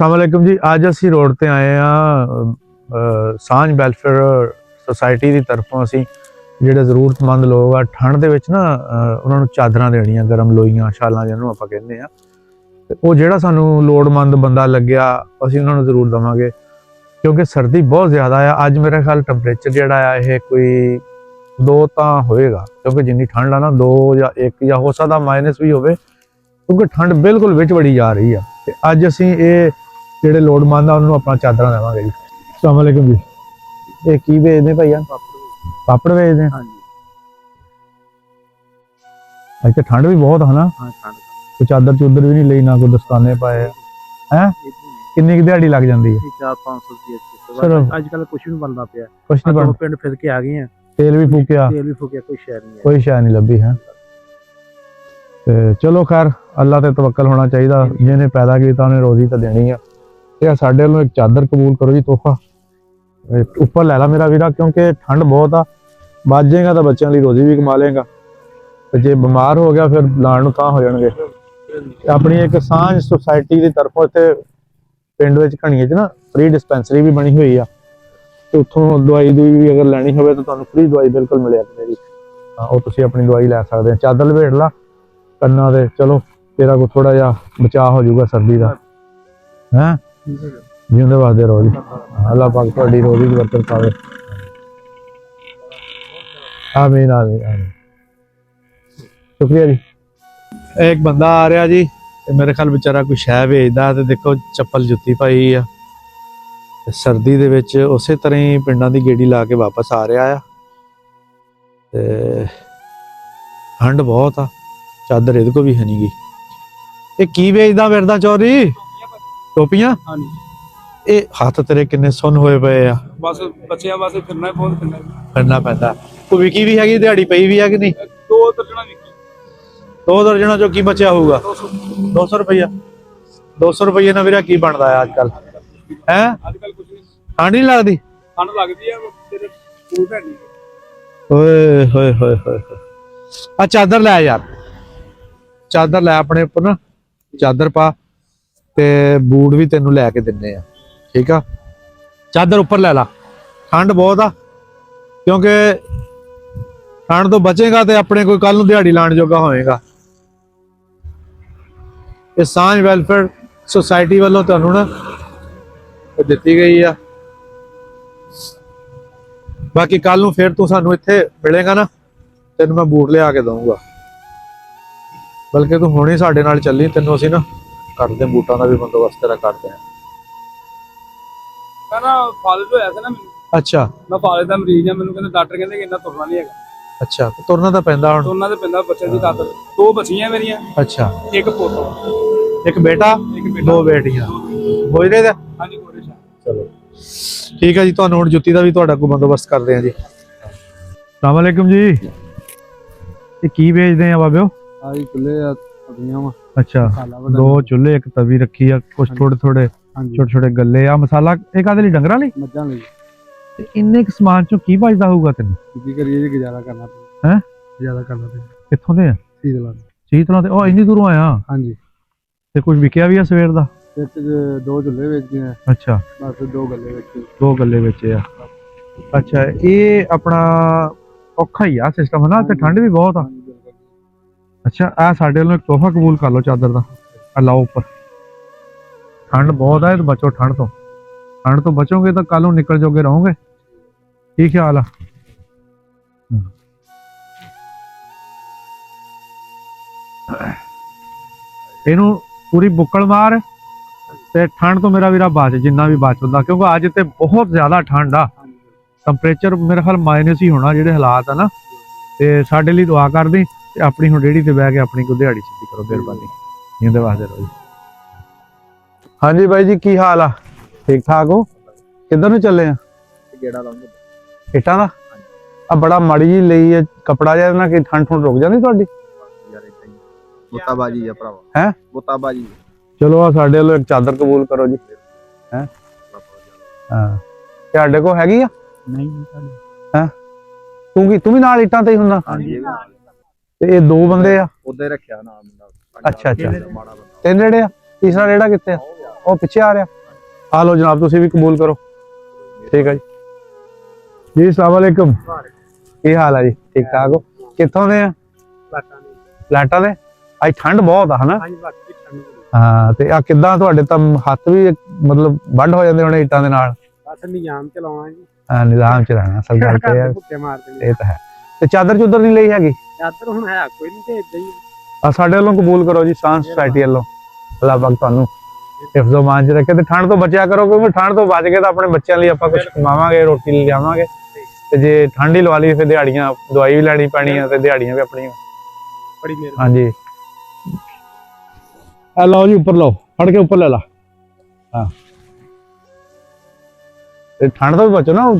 ਅਸਲਾਮ ਜੀ, ਅੱਜ ਅਸੀਂ ਰੋਡ ਤੇ ਆਏ ਆ ਸਾਂਝ ਵੈਲਫੇਅਰ ਸੁਸਾਇਟੀ ਦੀ ਤਰਫੋਂ ਅਸੀਂ, ਜਿਹੜੇ ਜ਼ਰੂਰਤਮੰਦ ਲੋਕ ਆ, ਠੰਡ ਦੇ ਵਿੱਚ ਨਾ ਉਹਨਾਂ ਨੂੰ ਚਾਦਰਾਂ ਦੇਣੀਆਂ, ਗਰਮ ਲੋਈਆਂ ਸ਼ਾਲਾਂ ਜਿਹਨੂੰ ਆਪਾਂ ਕਹਿੰਦੇ ਆ ਤੇ ਉਹ ਜਿਹੜਾ ਸਾਨੂੰ ਲੋੜਮੰਦ ਬੰਦਾ ਲੱਗਿਆ, ਅਸੀਂ ਉਹਨਾਂ ਨੂੰ ਜ਼ਰੂਰ ਦਵਾਂਗੇ, ਕਿਉਂਕਿ ਸਰਦੀ ਬਹੁਤ ਜ਼ਿਆਦਾ ਆ। ਅੱਜ ਮੇਰੇ ਖਿਆਲ ਟੈਂਪਰੇਚਰ ਜਿਹੜਾ ਆ, ਇਹ ਕੋਈ ਦੋ ਤਾਂ ਹੋਏਗਾ, ਕਿਉਂਕਿ ਜਿੰਨੀ ਠੰਡ ਆ ਨਾ, ਦੋ ਜਾਂ ਇੱਕ ਜਾਂ ਹੋ ਸਕਦਾ ਮਾਈਨਸ ਵੀ ਹੋਵੇ, ਕਿਉਂਕਿ ਠੰਡ ਬਿਲਕੁਲ ਵਿੱਚ ਵੜੀ ਜਾ ਰਹੀ ਆ। ਤੇ ਅੱਜ ਅਸੀਂ ਇਹ ਜਿਹੜੇ ਲੋੜਮੰਦ ਆ ਉਹਨਾਂ ਨੂੰ ਆਪਣਾ ਚਾਦਰਾਂ ਦੇਵਾਂਗੇ ਜੀ। ਅਸਲਾਮ ਵਾਲੇਕੁਮ ਜੀ। ਇਹ ਕੀ ਵੇਚਦੇ ਭਾਈਆ ਪਾਪੜ ਵੇਚਦੇ ਹਾਂਜੀ। ਅੱਜ ਤੇ ਠੰਡ ਵੀ ਬਹੁਤ ਹੈ ਨਾ। ਹਾਂ ਠੰਡ ਕੋਈ ਚਾਦਰ ਚੁੱਦਰ ਵੀ ਨਹੀਂ ਲਈ ਨਾ ਕੋਈ ਦਸਤਾਨੇ ਪਾਏ। ਦਾ ਕਿੰਨੀ ਕੁ ਦਿਹਾੜੀ ਲੱਗ ਜਾਂਦੀ ਹੈ? ਇਹ 4-500 ਰੁਪਏ। ਅੱਜ ਕੱਲ ਕੁਝ ਵੀ ਬਣਦਾ ਪਿਆ। ਕੁਛ ਨਹੀਂ ਆਪਾਂ ਬਣ ਪਿੰਡ ਫਿਰ ਕੇ ਆ ਗਏ ਆ। ਤੇਲ ਵੀ ਫੂਕਿਆ। ਤੇਲ ਵੀ ਫੁਕਿਆ ਕੋਈ ਸ਼ਹਿਰ ਨਹੀਂ ਹੈ। ਕੋਈ ਸ਼ੈ ਨਹੀਂ ਲੱਭੀ ਹੈ? ਤੇ ਚਲੋ ਖੈਰ ਅੱਲਾ ਤੇ ਤਵੱਕਲ ਹੋਣਾ ਚਾਹੀਦਾ। ਜਿਹਨੇ ਪੈਦਾ ਕੀਤਾ ਉਹਨੇ ਰੋਜ਼ੀ ਤਾਂ ਦੇਣੀ ਆ। ਤੇ ਆਹ ਸਾਡੇ ਵੱਲੋਂ ਇੱਕ ਚਾਦਰ ਕਬੂਲ ਕਰੋ ਜੀ, ਤੋਹਫਾ। ਉੱਪਰ ਲੈ ਲਾ ਮੇਰਾ ਵੀਰਾ, ਕਿਉਂਕਿ ਠੰਡ ਬਹੁਤ ਆ। ਬਚ ਤਾਂ ਬੱਚਿਆਂ ਲਈ ਰੋਜ਼ੀ ਵੀ ਕਮਾ ਲੇਗਾ ਤੇ ਜੇ ਬਿਮਾਰ ਹੋ ਗਿਆ, ਫਿਰ ਲਾਣ ਨੂੰ ਤਾਂ ਹੋ ਜਾਣਗੇ। ਤੇ ਆਪਣੀ ਇੱਕ ਸਾਂਝ ਸੁਸਾਇਟੀ ਦੀ ਤਰਫੋਂ ਇੱਥੇ ਪਿੰਡ ਵਿੱਚ ਘਣੀਏ 'ਚ ਨਾ ਫ੍ਰੀ ਡਿਸਪੈਂਸਰੀ ਵੀ ਬਣੀ ਹੋਈ ਆ। ਤੇ ਉੱਥੋਂ ਦਵਾਈ ਦੂਈ ਵੀ ਅਗਰ ਲੈਣੀ ਹੋਵੇ, ਤਾਂ ਤੁਹਾਨੂੰ ਫ੍ਰੀ ਦਵਾਈ ਬਿਲਕੁਲ ਮਿਲਿਆ ਕਰੇਗੀ। ਹਾਂ, ਉਹ ਤੁਸੀਂ ਆਪਣੀ ਦਵਾਈ ਲੈ ਸਕਦੇ ਆ ਚਾਦਰ ਲਪੇਟ ਲਾ, ਕੰਨਾਂ ਦੇ ਚਲੋ, ਤੇਰਾ ਕੋ ਥੋੜਾ ਜਿਹਾ ਬਚਾਅ ਹੋ ਜਾਊਗਾ ਸਰਦੀ ਦਾ। ਹੈ? ਜਿਉਂਦੇ ਵਾਸਤੇ ਰਹੋ ਜੀ ਅੱਲਾਹ ਪਾਕ ਤੁਹਾਡੀ ਰੋਜ਼ੀ ਦੀ ਬਰਕਤ ਪਾਵੇ ਆਮੀਨ ਆਮੀਨ ਆਮੀਨ। ਸ਼ੁਕਰੀਆ ਜੀ। ਇੱਕ ਬੰਦਾ ਆ ਰਿਹਾ ਜੀ ਤੇ ਮੇਰੇ ਖਿਆਲ ਵਿਚਾਰਾ ਕੋਈ ਸ਼ੈ ਵੇਚਦਾ ਤੇ ਦੇਖੋ ਚੱਪਲ ਜੁੱਤੀ ਪਾਈ ਆ। ਤੇ ਸਰਦੀ ਦੇ ਵਿੱਚ ਉਸੇ ਤਰ੍ਹਾਂ ਹੀ ਪਿੰਡਾਂ ਦੀ ਗੇੜੀ ਲਾ ਕੇ ਵਾਪਸ ਆ ਰਿਹਾ ਆ। ਤੇ ਠੰਡ ਬਹੁਤ ਆ, ਚਾਦਰ ਇਹਦੇ ਕੋ ਵੀ ਹੈ ਨਹੀਂਗੀ ਇਹ ਕੀ ਵੇਚਦਾ ਫਿਰਦਾ ਚੋਰੀ? ਟੋਪੀਆਂ? ਹਾਂਜੀ। ਇਹ ਹੱਥ ਤੇਰੇ ਕਿੰਨੇ ਸੁੰਨ ਹੋਏ ਪਏ ਆ। ਬਸ ਬੱਚਿਆਂ ਵਾਸਤੇ ਫਿਰਨਾ ਹੀ ਬਹੁਤ ਫਿਰਨਾ ਕਰਨਾ ਪੈਂਦਾ। ਕੋਈ ਵਿਕੀ ਵੀ ਹੈਗੀ ਦਿਹਾੜੀ ਪਈ ਵੀ ਹੈ ਕਿ ਨਹੀਂ? ਦੋ ਦਰਜਣਾ ਵਿਕੀ। ਦੋ ਦਰਜਣਾ ਚੋਂ ਕੀ ਬਚਿਆ ਹੋਊਗਾ? 200 ਰੁਪਈਆ। 200 ਰੁਪਈਏ ਨਾਲ ਵੀਰਾ ਕੀ ਬਣਦਾ ਹੈ ਅੱਜ ਕੱਲ? ਹੈ? ਅੱਜ ਕੱਲ ਕੁਝ ਨਹੀਂ। ਠੰਡ ਨਹੀਂ ਲੱਗਦੀ? ਠੰਡ ਲੱਗਦੀ ਆ ਤੇਰੇ ਹੈ ਨਹੀਂ ਓਏ ਹੋਏ ਹੋਏ ਹੋਏ ਹੋਏ। ਆ ਚਾਦਰ ਲੈ ਯਾਰ। ਚਾਦਰ ਲੈ ਆਪਣੇ ਉੱਪਰ ਨਾ। ਚਾਦਰ ਪਾ। ਤੇ ਬੂਟ ਵੀ ਤੈਨੂੰ ਲੈ ਕੇ ਦਿੰਨੇ ਆ। ਠੀਕ ਆ? ਚਾਦਰ ਉੱਪਰ ਲੈ ਲਾ। ਠੰਡ ਬਹੁਤ ਆ ਕਿਉਂਕਿ ਠੰਡ ਤੋਂ ਬਚੇਗਾ ਤੇ ਆਪਣੇ ਕੋਈ ਕੱਲ ਨੂੰ ਦਿਹਾੜੀ ਲਾਣ ਜੋਗਾ ਹੋਏਗਾ। ਇਹ ਸਾਂਝ ਵੈਲਫੇਅਰ ਸੁਸਾਇਟੀ ਵੱਲੋਂ ਤੁਹਾਨੂੰ ਨਾ ਦਿੱਤੀ ਗਈ ਆ। ਬਾਕੀ ਕੱਲ ਨੂੰ ਫਿਰ ਤੂੰ ਸਾਨੂੰ ਇੱਥੇ ਮਿਲੇਗਾ ਨਾ ਤੈਨੂੰ ਮੈਂ ਬੂਟ ਲਿਆ ਕੇ ਦਊਂਗਾ। ਬਲਕਿ ਤੂੰ ਹੁਣੇ ਸਾਡੇ ਨਾਲ ਚੱਲੀ ਤੈਨੂੰ ਅਸੀਂ ਨਾ ਕਰਦੇ ਹਾਂ ਬੂਟਾਂ ਦਾ ਵੀ ਬੰਦੋਬਸਤ ਤੇਰਾ ਕਰਦੇ ਮੈਂ ਨਾ ਫਾਲਜ ਹੋਇਆ ਸੀ ਨਾ ਮੈਨੂੰ। ਅੱਛਾ। ਮੈਂ ਫਾਲਜ ਦਾ ਮਰੀਜ਼ ਆ ਮੈਨੂੰ ਕਹਿੰਦੇ ਡਾਕਟਰ ਕਹਿੰਦੇ ਕਿ ਇੰਨਾ ਤੁਰਨਾ ਨਹੀਂ ਹੈਗਾ। ਅੱਛਾ ਤੇ ਤੁਰਨਾ ਤਾਂ ਪੈਂਦਾ ਹੁਣ। ਦੋਨਾਂ ਦੇ ਪਿੰਦਾ ਬੱਚੇ ਦੀ ਦਾਦਰ ਦੋ ਬੱਚੀਆਂ ਮੇਰੀਆਂ ਅੱਛਾ। ਇੱਕ ਪੁੱਤ। ਇੱਕ ਬੇਟਾ ਇੱਕ ਬੇਟਾ। ਦੋ ਬੇਟੀਆਂ। ਬੋਝਦੇ ਦਾ ਹਾਂਜੀ ਗੋਡੇ ਸ਼ਾਹ ਚਲੋ। ਠੀਕ ਹੈ ਜੀ ਤੁਹਾਨੂੰ ਹੁਣ ਜੁੱਤੀ ਦਾ ਵੀ ਤੁਹਾਡਾ ਕੋਈ ਬੰਦੋਬਸਤ ਕਰਦੇ ਹਾਂ ਜੀ। ਸਲਾਮ ਅਲੈਕੁਮ ਜੀ। ਇਹ ਕੀ ਵੇਚਦੇ ਆ ਬਾਬਿਓ? ਆਹੀ ਕੁੱਲੇ ਆ। ਵਾ। ਅੱਛਾ ਦੋ ਚੁੱਲ੍ਹੇ ਇੱਕ ਤਵੀ ਰੱਖੀ ਆ ਕੁਝ ਥੋੜੇ ਥੋੜੇ ਹਾਂਜੀ। ਛੋਟੇ ਛੋਟੇ ਗੱਲੇ ਆ। ਮਸਾਲਾ ਇਹ ਕਾਹਦੇ ਲਈ ਡੰਗਰਾਂ ਲਈ? ਮੱਝਾਂ ਲਈ। ਤੇ ਇੰਨੇ ਕੁ ਸਮਾਨ ਚੋਂ ਕੀ ਬਚਦਾ ਹੋਊਗਾ ਤੈਨੂੰ? ਕੀ ਕਰੀਏ ਜੀ ਗੁਜ਼ਾਰਾ ਕਰਨਾ ਪੈਂਦਾ ਹੈਂ? ਗੁਜ਼ਾਰਾ ਕਰਨਾ ਪੈਂਦਾ ਕਿੱਥੋਂ ਦੇ ਆ? ਠੀਕ ਲਾ ਚੀਤਲਾਂ ਤੇ ਉਹ ਇੰਨੀ ਦੂਰੋਂ ਆਇਆ? ਹਾਂਜੀ। ਤੇ ਕੁਝ ਵਿਕਿਆ ਵੀ ਆ ਸਵੇਰ ਦਾ? ਇੱਕ ਦੋ ਚੁੱਲੇ ਵੇਚ ਗਏ ਆ। ਅੱਛਾ। ਬਸ ਦੋ ਗੱਲੇ ਵੇਚ। ਦੋ ਗੱਲੇ ਵਿੱਚ ਆ। ਅੱਛਾ ਇਹ ਆਪਣਾ ਔਖਾ ਹੀ ਆ ਸਿਸਟਮ ਹਨਾ ਤੇ ਠੰਡ ਵੀ ਬਹੁਤ ਆ। ਹਾਂਜੀ। ਅੱਛਾ ਆ ਸਾਡੇ ਵੱਲੋਂ ਇੱਕ ਤੋਹਫਾ ਕਬੂਲ ਕਰ ਲਓ ਚਾਦਰ ਦਾ। ਆ ਲਾਓ ਉੱਪਰ। ਠੰਡ ਬਹੁਤ ਆ, ਇਹ ਬਚੋ ਠੰਡ ਤੋਂ। ਠੰਡ ਤੋਂ ਬਚੋਗੇ ਤਾਂ ਕੱਲ ਨੂੰ ਨਿਕਲ ਜੋਗੇ ਰਹੋਗੇ। ਕੀ ਖਿਆਲ ਆ? ਇਹਨੂੰ ਪੂਰੀ ਬੁੱਕਲ ਮਾਰ ਤੇ ਠੰਡ ਤੋਂ ਮੇਰਾ ਵੀਰਾ ਬਚ, ਜਿੰਨਾ ਵੀ ਬਚਦਾ ਕਿਉਂਕਿ ਅੱਜ ਤੇ ਬਹੁਤ ਜ਼ਿਆਦਾ ਠੰਡ ਆ। ਟੈਂਪਰੇਚਰ ਮੇਰੇ ਖਿਆਲ ਮਾਈਨਸ ਹੀ ਹੋਣਾ ਜਿਹੜੇ ਹਾਲਾਤ ਆ ਨਾ। ਤੇ ਸਾਡੇ ਲਈ ਦੁਆ ਕਰਦੀ ਤੇ ਆਪਣੀ ਹੁਣ ਰੇੜੀ ਤੇ ਬਹਿ ਕੇ ਆਪਣੀ ਕੋ ਦਿਹਾੜੀ ਸਿੱਧੀ ਕਰੋ ਮਿਹਰਬਾਨੀ। ਇਹਦੇ ਵਾਸਤੇ ਰਹੋ ਜੀ ਹਾਂਜੀ ਬਾਈ ਜੀ ਕੀ ਹਾਲ ਆ? ਠੀਕ ਠਾਕ ਹੋ? ਕਿੱਧਰ ਨੂੰ ਚੱਲੇ ਆ? ਗੇੜਾ ਲਾਉਂਦੇ ਇੱਟਾਂ ਦਾ? ਆ ਬੜਾ ਮਾੜੀ ਜੀ ਲਈ ਹੈ ਕਪੜਾ ਜਿਹਾ ਨਾ ਕਿ ਠੰਡ ਠੁੰਡ ਰੁਕ ਜਾਂਦੀ ਤੁਹਾਡੀ? ਯਾਰ ਇਦਾਂ ਹੀ ਬੁੱਤਾਬਾਜੀ ਆ ਭਰਾਵਾ। ਹੈਂ? ਬੁੱਤਾਬਾਜੀ ਚਲੋ ਆ ਸਾਡੇ ਵੱਲੋਂ ਇੱਕ ਚਾਦਰ ਕਬੂਲ ਕਰੋ ਜੀ। ਹੈ? ਹਾਂ। ਤੁਹਾਡੇ ਕੋ ਹੈਗੀ ਆ? ਨਹੀਂ ਸਾਡੇ ਤੂੰ ਕੀ ਤੂੰ ਵੀ ਨਾਲ ਇੱਟਾਂ ਤੇ ਹੀ ਹੁੰਦਾ? ਹਾਂਜੀ ਤੇ ਇਹ ਦੋ ਬੰਦੇ ਆ? ਉਦਾਂ ਹੀ ਰੱਖਿਆ ਨਾਮ ਮੁੰਡਾ। ਅੱਛਾ, ਅੱਛਾ। ਮਾੜਾ ਬੰਦਾ। ਤਿੰਨ ਜਿਹੜੇ ਆ? ਤੀਸਰਾ ਰੇੜਾ ਕਿੱਥੇ ਆ? ਉਹ ਪਿੱਛੇ ਆ ਰਿਹਾ। ਆ ਲਓ ਜਨਾਬ ਤੁਸੀਂ ਵੀ ਕਬੂਲ ਕਰੋ। ਠੀਕ ਹੈ ਜੀ। ਜੀ ਸਲਾਮ ਅਲੈਕੁਮ ਕੀ ਹਾਲ ਹੈ ਜੀ? ਠੀਕ ਠਾਕ ਹੋ? ਕਿੱਥੋਂ ਦੇ ਆ? ਫਲੈਟਾਂ ਦੇ। ਅੱਜ ਠੰਡ ਬਹੁਤ ਆ ਹਨਾ? ਹਾਂ ਤੇ ਆ ਕਿੱਦਾਂ ਤੁਹਾਡੇ ਤਾਂ ਹੱਥ ਵੀ ਮਤਲਬ ਵੱਢ ਹੋ ਜਾਂਦੇ ਹੋਣੇ ਇੱਟਾਂ ਦੇ ਨਾਲ? ਬਸ ਨਿਯਾਮ ਚਲਾਉਣਾ ਜੀ। ਹਾਂ, ਨਿਜ਼ਾਮ ਚ ਰਹਿਣਾ ਅਸਲ ਗੱਲ ਤੇ ਦੇ ਇਹ ਤਾਂ ਹੈ। ਤੇ ਚਾਦਰ ਚੁੱਦਰ ਨਹੀਂ ਲਈ ਹੈਗੀ? ਚਾਦਰ ਹੁਣ ਹੈ ਕੋਈ ਨਹੀਂ ਤੇ ਇਦਾਂ ਹੀ ਆ ਸਾਡੇ ਵੱਲੋਂ ਕਬੂਲ ਕਰੋ ਜੀ ਸਾਂਝ ਸੁਸਾਇਟੀ ਵੱਲੋਂ। ਅੱਲਾਹ ਪਾਕ ਤੁਹਾਨੂੰ ਹਿਫਜ਼ੋ ਮਾਨ ਚ ਰੱਖੇ ਤੇ ਠੰਡ ਤੋਂ ਬਚਿਆ ਕਰੋ ਕਿਉਂਕਿ ਠੰਡ ਤੋਂ ਬਚ ਕੇ ਤਾਂ ਆਪਣੇ ਬੱਚਿਆਂ ਲਈ ਆਪਾਂ ਕੁਝ ਕਮਾਵਾਂਗੇ ਰੋਟੀ ਲੈ ਲਿਆਵਾਂਗੇ। ਤੇ ਜੇ ਠੰਡ ਹੀ ਲਵਾ ਲਈ ਫਿਰ ਦਿਹਾੜੀਆਂ ਦਵਾਈ ਵੀ ਲੈਣੀ ਪੈਣੀ ਆ ਤੇ ਦਿਹਾੜੀਆਂ ਵੀ ਆਪਣੀਆਂ। ਬੜੀ ਹਾਂਜੀ। ਆ ਲਓ ਜੀ ਉੱਪਰ ਲਓ। ਫੜ ਕੇ ਉੱਪਰ ਲੈ ਲਾ। ਹਾਂ। ਤੇ ਠੰਡ ਤੋਂ ਵੀ ਬਚੋ ਨਾ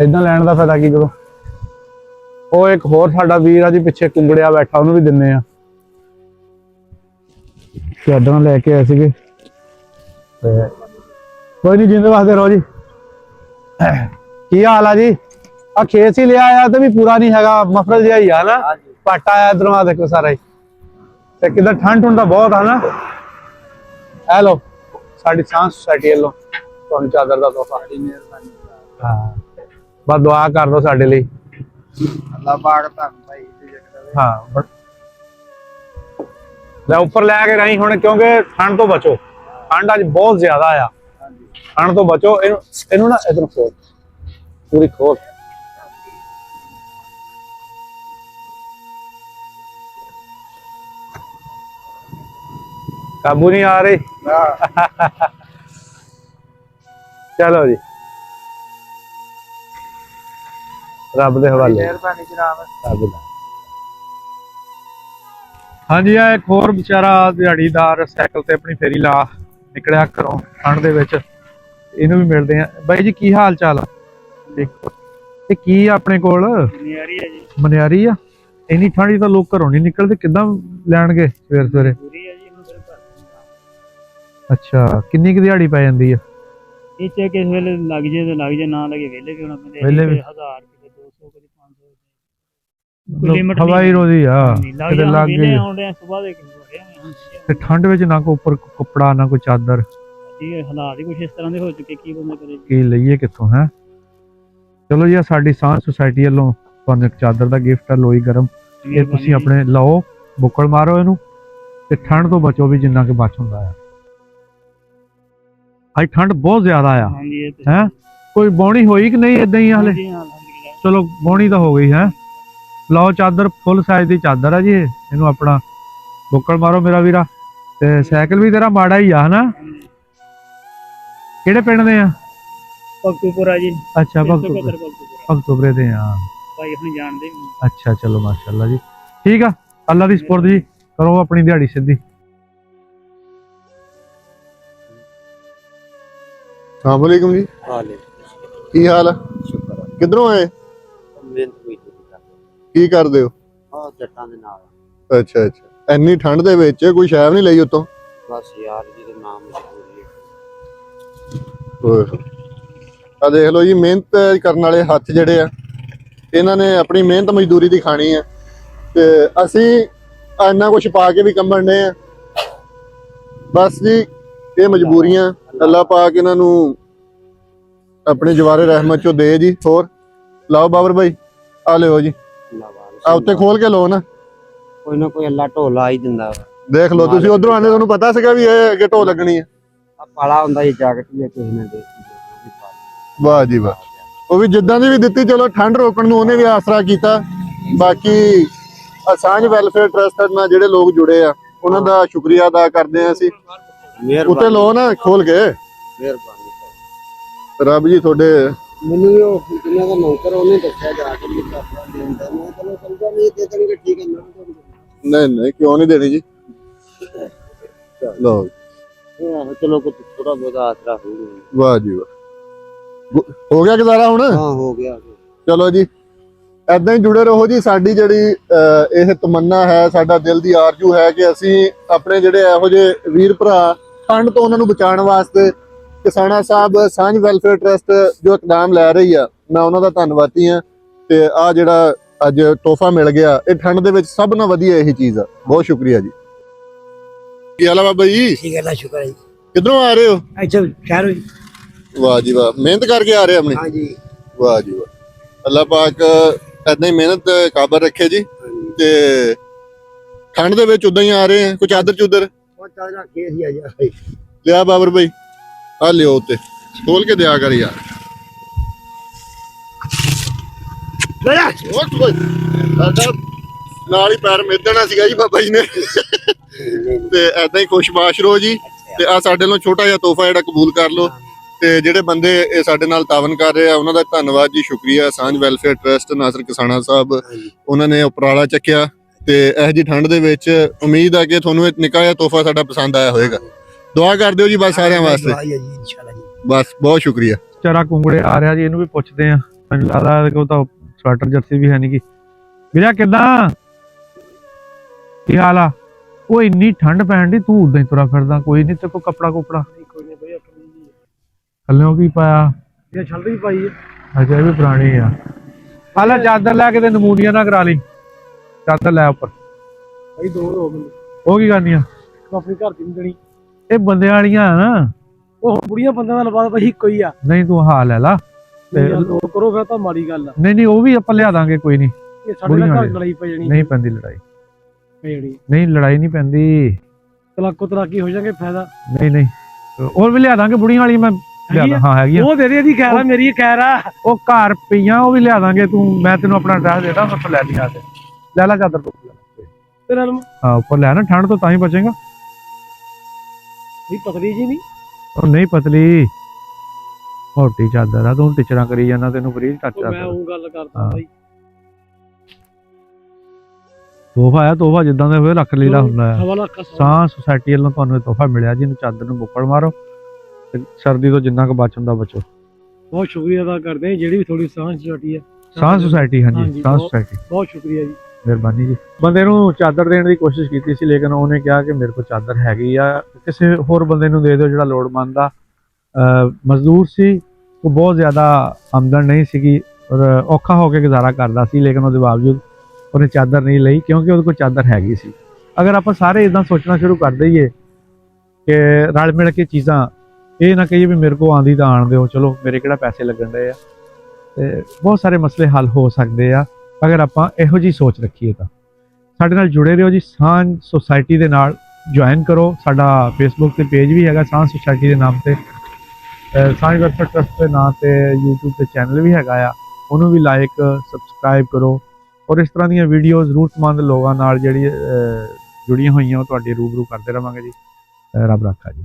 ਇਦਾਂ ਲੈਣ ਦਾ ਫਾਇਦਾ ਕੀ ਜਦੋਂ ਉਹ ਇੱਕ ਹੋਰ ਸਾਡਾ ਵੀਰ ਆ ਜੀ ਪਿੱਛੇ ਕੁੰਗੜਿਆ ਬੈਠਾ ਉਹਨੂੰ ਵੀ ਦਿੰਨੇ ਆ। ਚਾਦਰਾਂ ਲੈ ਕੇ ਆਏ ਸੀਗੇ। ਕੋਈ ਨਹੀਂ ਜਿੰਦੇ ਵਾਸਤੇ ਰਹੋ ਜੀ। ਕੀ ਹਾਲ ਆ ਜੀ? ਆ ਖੇਸ ਹੀ ਲਿਆ ਆ ਤੇ ਵੀ ਪੂਰਾ ਨਹੀਂ ਹੈਗਾ ਮਫਰਲ ਜਿਹਾ ਹੀ ਆ ਨਾ। ਪੱਟ ਆਇਆ ਇਧਰੋਂ ਆ ਦੇਖੋ ਸਾਰਾ ਹੀ। ਤੇ ਕਿਦਾਂ ਠੰਡ ਹੁੰਦਾ ਬਹੁਤ ਆ ਨਾ। ਇਹ ਲਓ ਸਾਡੀ ਸਾਂਝ ਸੁਸਾਇਟੀ ਵੱਲੋਂ ਤੁਹਾਨੂੰ ਚਾਦਰ ਦਾ ਤੋਹਫਾ। ਹਾਂ। ਬਸ ਦੁਆ ਕਰ ਦਿਓ ਸਾਡੇ ਲਈ। ਅੱਲਾ ਤੁਹਾਨੂੰ ਭਾਈ ਹਾਂ ਲੈ ਉੱਪਰ ਲੈ ਕੇ ਰਹੀ ਹੁਣ ਕਿਉਂਕਿ ਠੰਡ ਤੋਂ ਬਚੋ। ਠੰਡ ਅੱਜ ਬਹੁਤ ਜ਼ਿਆਦਾ ਆ। ਹਾਂਜੀ। ਠੰਡ ਤੋਂ ਬਚੋ। ਇਹਨੂੰ ਇਹਨੂੰ ਨਾ ਇਧਰ ਖੋਲ। ਪੂਰੀ ਖੋਲ। ਕਾਬੂ ਨਹੀਂ ਆ ਰਹੀ। ਚਲੋ ਜੀ। ਰੱਬ ਦੇ ਹਵਾਲੇ। ਮਿਹਰਬਾਨੀ ਜਨਾਬ। ਰੱਬ ਦਾ। ਹਾਂਜੀ ਆ ਇੱਕ ਹੋਰ ਵਿਚਾਰਾ ਦਿਹਾੜੀਦਾਰ ਸਾਈਕਲ ਤੇ ਆਪਣੀ ਫੇਰੀ ਲਾ ਨਿਕਲਿਆ ਘਰੋਂ ਠੰਡ ਦੇ ਵਿੱਚ। ਇਹਨੂੰ ਵੀ ਮਿਲਦੇ ਆ ਬਾਈ ਜੀ ਕੀ ਹਾਲ ਚਾਲ ਆ? ਠੀਕ ਤੇ ਕੀ ਆ ਆਪਣੇ ਕੋਲ? ਨਿਆਰੀ ਹੈ ਜੀ। ਮਨਿਆਰੀ ਆ? ਇੰਨੀ ਠੰਡੀ ਤਾਂ ਲੋਕ ਘਰੋਂ ਨਹੀਂ ਨਿਕਲਦੇ। ਕਿੱਦਾਂ ਲੈਣਗੇ ਸਵੇਰ ਸਵੇਰੇ? ਅੱਛਾ ਕਿੰਨੀ ਕੁ ਦਿਹਾੜੀ ਪੈ ਜਾਂਦੀ ਆ? ਇਹ ਚੇ ਕਿਸ ਵੇਲੇ ਲੱਗ ਜੇ ਤੇ ਲੱਗ ਜੇ ਨਾ ਲੱਗੇ ਵੇਲੇ ਵੀ ਹੋਣਾ ਪੈਂਦੇ। ਵਿਹਲੇ ਵੀ। 1000 ਕਿਤੇ 200 ਕਿਤੇ 500 ਲਿਮਿਟ ਹਵਾਈ ਨਹੀਂ। ਰੋਦੀ ਆ ਲੱਗ ਕਿਤੇ ਜਾ ਲੱਗ ਵੇਲੇ ਗਈ। ਆਉਂਦੇ ਆ ਸਵੇਰ ਦੇ ਕਿੰਨੇ ਹੋ ਰਹੇ ਆ ਤੇ ਠੰਡ ਵਿੱਚ ਨਾ ਕੋ ਉੱਪਰ ਕੱਪੜਾ ਨਾ ਕੋਈ ਚਾਦਰ। ਹੈ ਹਾਲਾਤ ਹੀ ਕੁਛ ਇਸ ਤਰ੍ਹਾਂ ਦੇ ਹੋ ਚੁੱਕੇ ਕੀ ਬੰਦਾ ਕਰੇ? ਜੀ ਕੀ ਲਈਏ ਕਿੱਥੋਂ ਹੈ? ਚਲੋ ਜੀ ਆਹ ਸਾਡੀ ਸਾਂਝ ਸੁਸਾਇਟੀ ਵੱਲੋਂ ਤੁਹਾਨੂੰ ਇੱਕ ਚਾਦਰ ਦਾ ਗਿਫਟ ਹੈ ਲੋਈ ਗਰਮ। ਇਹ ਤੁਸੀਂ ਆਪਣੇ ਲਓ ਬੁੱਕਲ ਮਾਰੋ ਇਹਨੂੰ ਤੇ ਠੰਡ ਤੋਂ ਬਚੋ ਵੀ ਜਿੰਨਾ ਕਿ ਬਚ ਹੁੰਦਾ ਹੈ ਅੱਜ ਠੰਡ ਬਹੁਤ ਜ਼ਿਆਦਾ ਆ। ਹਾਂਜੀ ਇਹ ਤੇ ਹੈ? ਕੋਈ ਬੌਣੀ ਹੋਈ ਕਿ ਨਹੀਂ ਇਦਾਂ ਹੀ ਆ ਹਲੇ? ਹਾਂਜੀ ਹਾਂ ਚਲੋ ਬੌਣੀ ਤਾਂ ਹੋ ਗਈ ਹੈ। ਲਓ ਚਾਦਰ ਫੁੱਲ ਸਾਈਜ਼ ਦੀ ਚਾਦਰ ਆ ਜੀ ਇਹ। ਇਹਨੂੰ ਆਪਣਾ ਬੁੱਕਲ ਮਾਰੋ ਮੇਰਾ ਵੀਰਾ। ਤੇ ਸਾਈਕਲ ਵੀ ਤੇਰਾ ਮਾੜਾ ਹੀ ਆ ਹਨਾ? ਕਿਹੜੇ ਪਿੰਡ ਦੇ ਆ? ਭਗਤੂਪੁਰਾ ਜੀ। ਅੱਛਾ 175 ਭਗਤੂਪੁਰੇ। ਭਗਤੂਪੁਰਾ। ਦੇ ਆ। ਭਾਈ ਆਪਣੀ ਜਾਣਦੇ ਵੀ ਨਹੀਂ। ਅੱਛਾ ਚਲੋ ਮਾਸ਼ਾਅੱਲਾ ਜੀ। ਠੀਕ ਆ ਅੱਲਾ ਦੀ ਸਪੁਰਦ ਜੀ। ਕਰੋ ਆਪਣੀ ਦਿਹਾੜੀ ਸਿੱਧੀ। ਸਲਾਮ ਅਲੈਕੁਮ ਜੀ। ਕੀ ਹਾਲ ਹੈ ਕਿੱਧਰੋਂ ਆਏ? ਕੀ ਕਰਦੇ ਹੋ? ਆ ਜੱਟਾਂ ਦੇ ਨਾਲ। ਅੱਛਾ ਅੱਛਾ। ਇੰਨੀ ਠੰਡ ਦੇ ਵਿੱਚ ਕੋਈ ਸ਼ੈਵ ਨਹੀਂ ਲਈ ਉਤੋਂ? ਬਸ ਯਾਰ ਜੀ ਦੇ ਨਾਮ ਮਸ਼ਹੂਰੀ ਆ। ਦੇਖ ਲਓ ਜੀ ਮਿਹਨਤ ਕਰਨ ਵਾਲੇ ਹੱਥ ਜਿਹੜੇ ਆ ਇਹਨਾਂ ਨੇ ਆਪਣੀ ਮਿਹਨਤ ਮਜ਼ਦੂਰੀ ਦੀ ਖਾਣੀ ਆ। ਤੇ ਅਸੀਂ ਇੰਨਾ ਕੁਝ ਪਾ ਕੇ ਵੀ ਕੰਬਣਨੇ ਆ। ਬਸ ਜੀ ਇਹ ਮਜਬੂਰੀਆਂ ਅੱਲਾ ਪਾਕ ਇਹਨਾਂ ਨੂੰ ਆਪਣੇ ਜਵਾਰੇ ਰਹਿਮਤ ਚੋਂ ਦੇ ਜੀ। ਹੋਰ ਲਾਓ ਬਾਬਰ ਭਾਈ ਆ ਲਿਓ ਜੀ। ਆ ਉੱਤੇ ਖੋਲ ਕੇ ਲਓ ਨਾ। ਕੋਈ ਨਾ ਕੋਈ ਅੱਲਾ ਢੋਲਾ ਹੀ ਦਿੰਦਾ ਦੇਖ ਲਓ ਤੁਸੀਂ ਉਧਰੋਂ ਆਨੇ ਤੁਹਾਨੂੰ ਪਤਾ ਸੀਗਾ ਵੀ ਇਹ ਅੱਗੇ ਢੋ ਲੱਗਣੀ ਹੈ ਆ ਪਾਲਾ ਹੁੰਦਾ ਇਹ ਜਾਕਟ ਵੀ ਕਿਸੇ ਨੇ ਦੇ ਵਾਹ ਜੀ ਵਾਹ। ਉਹ ਵੀ ਜਿੱਦਾਂ ਦੀ ਵੀ ਦਿੱਤੀ ਚਲੋ ਠੰਡ ਰੋਕਣ ਨੂੰ ਉਹਨੇ ਵੀ ਆਸਰਾ ਕੀਤਾ। ਬਾਕੀ ਅਸਾਂਝ ਵੈਲਫੇਅਰ ਟਰਸਟ ਨਾਲ ਜਿਹੜੇ ਲੋਕ ਜੁੜੇ ਆ ਉਹਨਾਂ ਦਾ ਸ਼ੁਕਰੀਆ ਅਦਾ ਕਰਦੇ ਆ ਅਸੀਂ। ਉੱਤੇ ਲਓ ਨਾ ਖੋਲ ਕੇ। ਮਿਹਰਬਾਨੀ। ਰੱਬ ਜੀ ਤੁਹਾਡੇ ਮੈਨੂੰ ਵੀ ਉਹ ਜਿੰਨਾ ਦਾ ਨੌਕਰ ਉਹਨੇ ਦੱਸਿਆ ਜਾ ਕੇ ਵੀ ਕਰਦਾ ਦੇਂਦਾ ਮੈਂ ਚਲੋ ਸਮਝਾ ਨਹੀਂ ਤੇ ਤਨਗੇ ਠੀਕ ਹੈ ਨਾ ਨਹੀਂ ਨਹੀਂ ਕਿਉਂ ਨਹੀਂ ਦੇਣੀ ਜੀ? ਲਓ ਆਹੋ ਚਲੋ ਕੋਈ ਥੋੜਾ ਬਹੁਤਾ ਆਸਰਾ ਹੋ ਗਿਆ। ਵਾਹ ਜੀ ਵਾਹ। ਗੁ- ਹੋ ਗਿਆ ਗੁਜ਼ਾਰਾ ਹੁਣ? ਹਾਂ ਹੋ ਗਿਆ ਚਲੋ ਜੀ। ਐਦਾਂ ਹੀ ਜੁੜੇ ਰਹੋ ਜੀ ਸਾਡੀ ਜਿਹੜੀ ਅਹ, ਇਹ ਤਮੰਨਾ ਹੈ ਸਾਡਾ ਦਿਲ ਦੀ ਆਰਜ਼ੂ ਹੈ ਕਿ ਅਸੀਂ ਆਪਣੇ ਜਿਹੜੇ ਇਹੋ ਜਿਹੇ ਵੀਰ ਭਰਾ ਠੰਡ ਤੋਂ ਉਹਨਾਂ ਨੂੰ ਬਚਾਉਣ ਵਾਸਤੇ ਕਿਸਾਨਾ ਸਾਹਿਬ ਸਾਂਝ ਵੈਲਫੇਅਰ ਟਰਸਟ ਜੋ ਇਕਦਾਮ ਲੈ ਰਹੀ ਆ ਮੈਂ ਉਹਨਾਂ ਦਾ ਧੰਨਵਾਦੀ ਆ ਤੇ ਆ ਜਿਹੜਾ ਅੱਜ ਤੋਹਫਾ ਮਿਲ ਗਿਆ ਇਹ ਠੰਡ ਦੇ ਵਿੱਚ ਸਭ ਨਾਲੋਂ ਵਧੀਆ ਇਹੀ ਚੀਜ਼ ਆ। ਬਹੁਤ ਸ਼ੁਕਰੀਆ ਜੀ। ਕੀ ਹਾਲ ਆ ਬਾਬਾ ਜੀ? ਠੀਕ ਹੈ ਅੱਲਾ ਸ਼ੁਕਰ ਹੈ ਕਿੱਧਰੋਂ ਆ ਰਹੇ ਹੋ? ਅੱਛਾ ਸ਼ਹਿਰ ਹੋਈ ਵਾਹ ਜੀ ਵਾਹ ਮਿਹਨਤ ਕਰਕੇ ਆ ਰਹੇ ਆਪਣੀ? ਹਾਂਜੀ ਵਾਹ ਜੀ ਵਾਹ। ਅੱਲਾਹ ਪਾਕ ਹੀ ਮਿਹਨਤ ਕਾਬਰ ਰੱਖੇ ਜੀ। ਤੇ ਠੰਡ ਦੇ ਵਿੱਚ ਉਦਾਂ ਹੀ ਆ ਰਹੇ ਆ ਕੋਈ ਚਾਦਰ ਚੁੱਦਰ? ਉਹ ਚਾਹ ਰੱਖੇ ਸੀ ਆ ਜਾ। ਲਿਆ ਬਾਬਰ ਭਾਈ। ਆ ਲਿਓ ਉੱਤੇ। ਖੋਲ ਕੇ ਦਿਆ ਕਰ ਯਾਰ। ਲੈ ਓਏ ਸਾਡਾ ਨਾਲ ਹੀ ਪੈਰ ਮਿੱਧਣਾ ਸੀਗਾ ਜੀ ਬਾਬਾ ਜੀ ਨੇ। ਤੇ ਐਦਾਂ ਹੀ ਖੁਸ਼ਬਾਸ਼ ਰਹੋ ਜੀ। ਤੇ ਆ ਸਾਡੇ ਵੱਲੋਂ ਛੋਟਾ ਜਿਹਾ ਤੋਹਫਾ ਜਿਹੜਾ ਕਬੂਲ ਕਰ ਲਓ। ਤੇ ਜਿਹੜੇ ਬੰਦੇ ਇਹ ਸਾਡੇ ਨਾਲ ਤਾਵਨ ਕਰ ਰਹੇ ਆ ਉਹਨਾਂ ਦਾ ਧੰਨਵਾਦ ਜੀ ਸ਼ੁਕਰੀਆ। ਸਾਂਝ ਵੈਲਫੇਅਰ ਟਰਸਟ ਨਾਸਰ ਕਿਸਾਨਾ ਸਾਹਿਬ। ਉਹਨਾਂ ਨੇ ਉਪਰਾਲਾ ਚੱਕਿਆ। ਤੇ ਇਹ ਜੀ ਠੰਡ ਦੇ ਵਿੱਚ ਉਮੀਦ ਆ ਕਿ ਤੁਹਾਨੂੰ ਇਹ ਨਿੱਕਾ ਜਿਹਾ ਤੋਹਫਾ ਸਾਡਾ ਪਸੰਦ ਆਇਆ ਹੋਵੇਗਾ। ਦੁਆ ਕਰ ਦਿਓ ਜੀ ਬਸ ਸਾਰਿਆਂ ਵਾਸਤੇ। ਆਈ ਹੈ ਜੀ ਇਨਸ਼ਾਅੱਲਾ ਜੀ। ਬਸ ਬਹੁਤ ਸ਼ੁਕਰੀਆ। ਚਾਰਾ ਕੁੰਗੜੇ ਆ ਰਿਹਾ ਜੀ ਇਹਨੂੰ ਵੀ ਪੁੱਛਦੇ ਆ ਮੈਨੂੰ ਲੱਗਦਾ ਕਿ ਉਹ ਤਾਂ ਸਵੈਟਰ ਜਰਸੀ ਵੀ ਹੈ ਨਹੀਂ ਕੀ ਵੀਰਿਆ ਕਿੱਦਾਂ? ਕੀ ਹਾਲ ਆ? ਉਹ ਇੰਨੀ ਠੰਡ ਪੈਣ ਦੀ ਤੂੰ ਉਦਾਂ ਹੀ ਤੁਰਾ ਫਿਰਦਾ ਕੋਈ ਨਹੀਂ ਤੇ ਕੋ ਕਪੜਾ ਕੁਪੜਾ। ਕੋਈ ਨਹੀਂ ਬਈ ਆਪਣੀ ਜੀ। ਥੱਲਿਓ ਕੀ ਪਾਇਆ? ਇਹ ਛੱਲ ਵੀ ਪਾਈ ਹੈ ਇਹ ਵੀ ਪੁਰਾਣੀ ਆ। ਹਾਲਾ ਚਾਦਰ ਲੈ ਕੇ ਤੇ ਨਮੂਨੀਆ ਨਾ ਕਰਾ ਲਈ। ਚਾਦਰ ਲੈ ਉੱਪਰ। ਬਈ ਦੋ ਹੋ ਗਏ ਉਹ ਕੀ ਕਰਨੀ ਆ ਆਪਣੀ ਘਰ ਦੀ ਨਹੀਂ ਦੇਣੀ। ਇਹ ਬੰਦੇ ਵਾਲੀਆਂ ਆ ਨਾ। ਉਹ ਬੁੜੀਆਂ ਬੰਦਿਆਂ ਦਾ ਲਵਾ ਬਈ ਇੱਕੋ ਹੀ ਆ। ਨਹੀਂ ਤੂੰ ਹਾਲ ਲੈ ਲਾ। ਤੇ ਲੋਕ ਕਰੋ ਫਿਰ ਤਾਂ ਮਾੜੀ ਗੱਲ ਆ। ਨਹੀਂ ਨਹੀਂ ਉਹ ਵੀ ਆਪਾਂ ਲਿਆ ਦਾਂਗੇ ਕੋਈ ਨਹੀਂ। ਇਹ ਸਾਡੇ ਨਾਲ ਘਰ। ਲੜਾਈ ਪੈ ਜਾਣੀ। ਨਹੀਂ ਪੈਂਦੀ ਲੜਾਈ। ਪੈ ਜਾਣੀ ਨਹੀਂ ਲੜਾਈ ਨਹੀਂ ਪੈਂਦੀ। ਤਲਾਕੋ ਤਲਾਕੀ ਹੋ ਜਾਣਗੇ ਫਾਇਦਾ। ਨਹੀਂ ਨਹੀਂ। ਹੋਰ ਵੀ ਲਿਆ ਦਾਂਗੇ ਬੁੜੀਆਂ ਵਾਲੀ ਮੈਂ ਹਾਂ ਹੈਗੀ ਉਹ ਦੇ ਦੇ ਦੀ ਖੈਰ ਆ ਮੇਰੀ ਖੈਰ ਆ। ਉਹ ਘਰ ਪਈਆਂ ਉਹ ਵੀ ਲਿਆ ਦਾਂਗੇ ਤੂੰ। ਮੈਂ ਤੈਨੂੰ ਆਪਣਾ ਐਡਰੈਸ ਦੇਦਾ ਉੱਥੋਂ ਲੈ ਲਈ ਆ ਕੇ ਲੈ ਲੈ ਚਾਦਰ ਤੋਂ ਤੇ ਨਾਲ ਹਾਂ ਉੱਪਰ ਲੈ ਨਾ ਠੰਡ ਤੋਂ ਤਾਂ ਹੀ ਬਚੇਗਾ। ਵੀ ਪਤਲੀ ਜੀ ਨਹੀਂ? ਉਹ ਨਹੀਂ ਪਤਲੀ। ਮੋਟੀ ਚਾਦਰ ਆ ਤੂੰ ਟਿਚਰਾਂ ਕਰੀ ਜਾਂਦਾ ਤੈਨੂੰ ਫਰੀ ਟੱਚ ਉਹ ਮੈਂ ਉਹ ਗੱਲ ਕਰਦਾ ਹਾਂ। ਬਾਈ। ਤੋਹਫਾ ਆ ਤੋਹਫਾ ਜਿੱਦਾਂ ਦੇ ਹੋਏ ਰੱਖ ਲਈਦਾ ਹੁੰਦਾ ਆ। ਹਵਾ ਲੱਖਾ ਸਾਂ ਸੁਸਾਇਟੀ ਵੱਲੋਂ ਤੁਹਾਨੂੰ ਇਹ ਤੋਹਫਾ ਮਿਲਿਆ ਜਿਹਨੂੰ ਚਾਦਰ ਨੂੰ ਬੁੱਕੜ ਮਾਰੋ ਤੇ ਸਰਦੀ ਤੋਂ ਜਿੰਨਾ ਕੁ ਬਚ ਹੁੰਦਾ ਬਚੋ। ਬਹੁਤ ਸ਼ੁਕਰੀਆ ਅਦਾ ਕਰਦੇ ਹਾਂ ਜਿਹੜੀ ਵੀ ਥੋੜੀ ਸਾਂਝ ਛੋਟੀ ਹੈ। ਸਾਂ ਸੁਸਾਇਟੀ ਹਾਂਜੀ ਹਾਂਜੀ, ਸਾਂ ਬਹੁਤ- ਸੁਸਾਇਟੀ। ਬਹੁਤ ਸ਼ੁਕਰੀਆ ਜੀ। ਮਿਹਰਬਾਨੀ ਜੀ। ਬੰਦੇ ਨੂੰ ਚਾਦਰ ਦੇਣ ਦੀ ਕੋਸ਼ਿਸ਼ ਕੀਤੀ ਸੀ, ਲੇਕਿਨ ਉਹਨੇ ਕਿਹਾ ਕਿ ਮੇਰੇ ਕੋਲ ਚਾਦਰ ਹੈਗੀ ਆ। ਕਿਸੇ ਹੋਰ ਬੰਦੇ ਨੂੰ ਦੇ ਦਿਓ ਜਿਹੜਾ ਲੋੜਵੰਦ ਆ। ਮਜ਼ਦੂਰ ਸੀ, ਉਹ ਬਹੁਤ ਜ਼ਿਆਦਾ ਆਮਦਨ ਨਹੀਂ ਸੀਗੀ ਔਰ ਔਖਾ ਹੋ ਕੇ ਗੁਜ਼ਾਰਾ ਕਰਦਾ ਸੀ, ਲੇਕਿਨ ਉਹਦੇ ਬਾਵਜੂਦ ਉਹਨੇ ਚਾਦਰ ਨਹੀਂ ਲਈ, ਕਿਉਂਕਿ ਉਹਦੇ ਕੋਲ ਚਾਦਰ ਹੈਗੀ ਸੀ। ਅਗਰ ਆਪਾਂ ਸਾਰੇ ਇਦਾਂ ਸੋਚਣਾ ਸ਼ੁਰੂ ਕਰ ਦਈਏ ਕਿ ਰਲ ਮਿਲ ਕੇ ਚੀਜ਼ਾਂ, ਇਹ ਨਾ ਕਹੀਏ ਵੀ ਮੇਰੇ ਕੋਲ ਆਂਦੀ ਤਾਂ ਆਣ ਦਿਓ, ਚਲੋ ਮੇਰੇ ਕਿਹੜਾ ਪੈਸੇ ਲੱਗਣ ਦੇ ਆ। ਤੇ ਬਹੁਤ ਸਾਰੇ ਮਸਲੇ ਹੱਲ ਹੋ ਸਕਦੇ ਆ। ਅਗਰ ਆਪਾਂ ਇਹੋ ਜੀ ਸੋਚ ਰੱਖੀਏ ਤਾਂ। ਸਾਡੇ ਨਾਲ ਜੁੜੇ ਰਹੋ ਜੀ, ਸਾਂਝ ਸੁਸਾਇਟੀ ਦੇ ਨਾਲ ਜੁਆਇਨ ਕਰੋ। ਸਾਡਾ ਫੇਸਬੁੱਕ ਤੇ ਪੇਜ ਵੀ ਹੈਗਾ, ਸਾਂਝ ਸੁਸਾਇਟੀ ਦੇ ਨਾਮ ਤੇ। ਸਾਂਝ ਵੈਲਫੇਅਰ ਟਰਸਟ ਦੇ ਨਾਮ ਤੇ YouTube ਤੇ ਚੈਨਲ ਵੀ ਹੈਗਾ ਆ। ਉਹਨੂੰ ਵੀ ਲਾਈਕ ਸਬਸਕ੍ਰਾਈਬ ਕਰੋ। ਔਰ ਇਸ ਤਰ੍ਹਾਂ ਦੀਆਂ ਵੀਡੀਓਜ਼ ਜ਼ਰੂਰਤਮੰਦ ਲੋਕਾਂ ਨਾਲ ਜਿਹੜੀ ਜੁੜੀਆਂ ਹੋਈਆਂ, ਉਹ ਤੁਹਾਡੇ ਰੂਬਰੂ ਕਰਦੇ ਰਵਾਂਗੇ ਜੀ। ਰੱਬ ਰੱਖਾ ਜੀ।